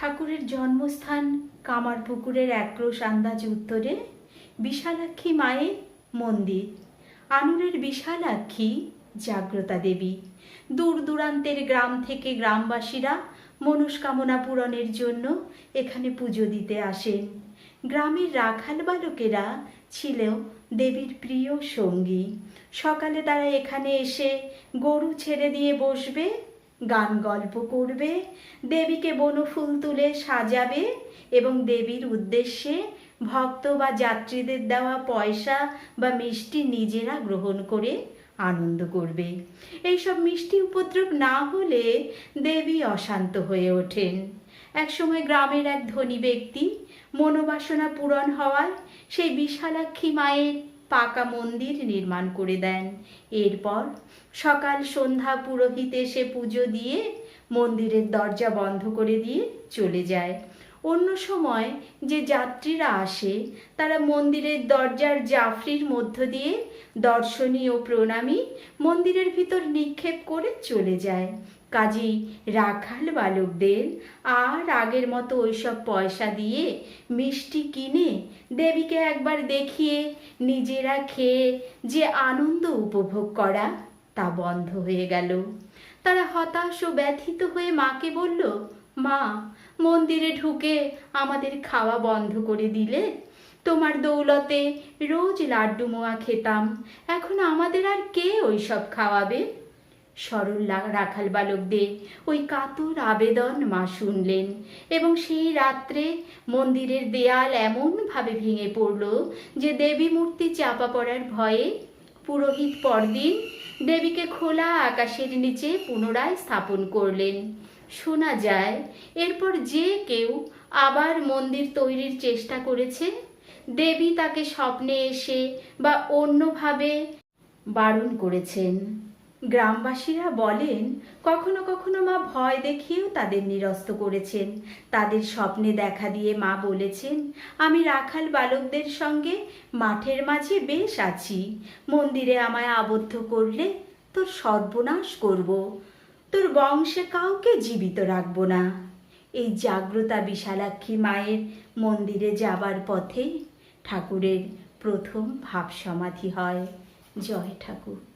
ঠাকুরের জন্মস্থান কামারপুকুরের একরোশ আন্দাজ উত্তরে বিশালাক্ষী মায়ের মন্দির। আনুরের বিশালাক্ষী জাগ্রতা দেবী। দূর দূরান্তের গ্রাম থেকে গ্রামবাসীরা মনস্কামনা পূরণের জন্য এখানে পুজো দিতে আসেন। গ্রামের রাখাল বালকেরা ছিল দেবীর প্রিয় সঙ্গী। সকালে তারা এখানে এসে গরু ছেড়ে দিয়ে বসবে গান গল্প করবে, দেবীকে বনফুল তুলে সাজাবে এবং দেবীর উদ্দেশ্যে ভক্ত বা যাত্রীদের দেওয়া পয়সা বা মিষ্টি নিজেরা গ্রহণ করে আনন্দ করবে। এইসব মিষ্টি উপদ্রব না হলে দেবী অশান্ত হয়ে ওঠেন। একসময় গ্রামের এক ধনী ব্যক্তি মনোবাসনা পূরণ হওয়ায় সেই বিশালাক্ষী মায়ের পাকা মন্দির নির্মাণ করে দেন। এরপর সকাল সন্ধ্যা পুরোহিত এসে পুজো দিয়ে মন্দিরের দরজা বন্ধ করে দিয়ে চলে যায়। অন্য সময় যে যাত্রীরা আসে, তারা মন্দিরের দরজার জাফরির মধ্য দিয়ে দর্শনী ও প্রণামী মন্দিরের ভিতর নিক্ষেপ করে চলে যায়। কাজেই রাখাল বালকদের আর আগের মতো ওইসব পয়সা দিয়ে মিষ্টি কিনে দেবীকে একবার দেখিয়ে নিজেরা খেয়ে যে আনন্দ উপভোগ করা তা বন্ধ হয়ে গেল। তারা হতাশ ও ব্যথিত হয়ে মাকে বলল মা, মন্দিরে ঢুকে আমাদের খাওয়া বন্ধ করে দিলে? তোমার দৌলতে রোজ লাড্ডু মোয়া খেতাম, এখন আমাদের আর কে ওইসব খাওয়াবে? সরল রাখাল বালকদের ওই কাতর আবেদন মা শুনলেন এবং সেই রাত্রে মন্দিরের দেয়াল এমনভাবে ভেঙে পড়ল যে দেবী মূর্তি চাপা পড়ার ভয়ে পুরোহিত পরদিন দেবীকে খোলা আকাশের নিচে পুনরায় স্থাপন করলেন। শোনা যায়। এরপর যে কেউ আবার মন্দির তৈরির চেষ্টা করেছে, দেবী তাকে স্বপ্নে এসে বা অন্যভাবে বারণ করেছেন। গ্রামবাসীরা বলেন, কখনো কখনো মা ভয় দেখিয়েও তাদের নিরস্ত করেছেন। তাদের স্বপ্নে দেখা দিয়ে মা বলেছেন, আমি রাখাল বালকদের সঙ্গে মাঠের মাঝে বেশ আছি। মন্দিরে আমায় আবদ্ধ করলে তোর সর্বনাশ করব। তোর বংশে কাউকে জীবিত রাখব না। এই জাগ্রতা বিশালাক্ষী মায়ের মন্দিরে যাবার পথে ঠাকুরের প্রথম ভাব সমাধি হয়। জয় ঠাকুর।